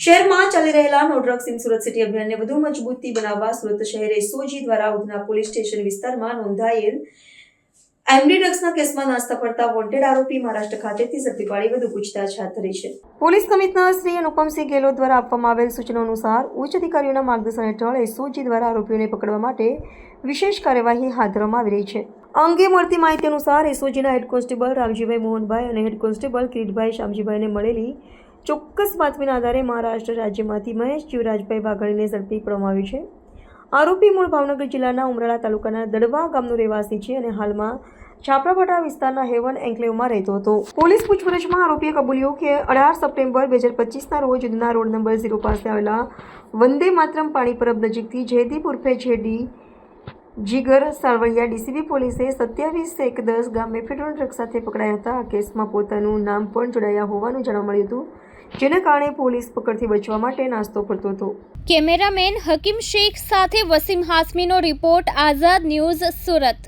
શહેરમાં ચાલી રહેલા no drugs in Surat city અભિયાનને વધુ મજબૂતી બનાવવા સુરત શહેરે સોજી દ્વારા ઉધના પોલીસ સ્ટેશન વિસ્તારમાં નોંધાયેલ એમડી ડ્રગ્સના કેસમાં નાસ્તા પડતા વોન્ટેડ આરોપી મહારાષ્ટ્ર ખાતેથી ઝડપી પાડી વધુ પૂછતાછ હાથ ધરી છે. પોલીસ કમિશનર શ્રી અનુપમસિંહ ગેહલોત દ્વારા આપવામાં આવેલ સૂચનો અનુસાર ઉચ્ચ અધિકારીઓના માર્ગદર્શન હેઠળ એસઓજી દ્વારા આરોપીઓને પકડવા માટે વિશેષ કાર્યવાહી હાથ ધરવામાં આવી રહી છે. અંગે મળતી માહિતી અનુસાર એસઓજીના હેડ કોન્સ્ટેબલ રામજીભાઈ મોહનભાઈ અને હેડ કોન્સ્ટેબલ કિરીટભાઈ શ્યામજીભાઈને મળેલી ચોક્કસ બાતમીના આધારે મહારાષ્ટ્ર રાજ્યમાંથી મહેશ જીવરાજભાઈ વાઘાણીને ઝડપી પડવામાં આવ્યું છે. આરોપી મૂળ ભાવનગર જિલ્લાના ઉમરાળા તાલુકાના દડવા ગામનો રહેવાસી છે અને હાલમાં છાપરાપટા વિસ્તારના હેવન એન્કલેવમાં રહેતો હતો. પોલીસ પૂછપરછમાં આરોપીએ કબૂલ્યું કે અઢાર સપ્ટેમ્બર બે હજાર પચીસના રોજ ઉધના રોડ નંબર ઝીરો પાસે આવેલા વંદે માતરમ પાણી પરબ નજીકથી જયદીપ ઉર્ફે જેડી જીગર, સાળવૈયા ડીસીબી પોલીસે સત્યાવીસ એક દસ ગામે પેટ્રોલ ટ્રક સાથે પકડાયા હતા. આ કેસમાં પોતાનું નામ પણ જોડાયા હોવાનું જાણવા મળ્યું હતું, જેના કારણે પોલીસ પકડથી બચવા માટે નાસ્તો કરતો હતો. કેમેરામેન હકીમ શેખ સાથે વસીમ હાસમીનો રિપોર્ટ, આઝાદ ન્યૂઝ સુરત.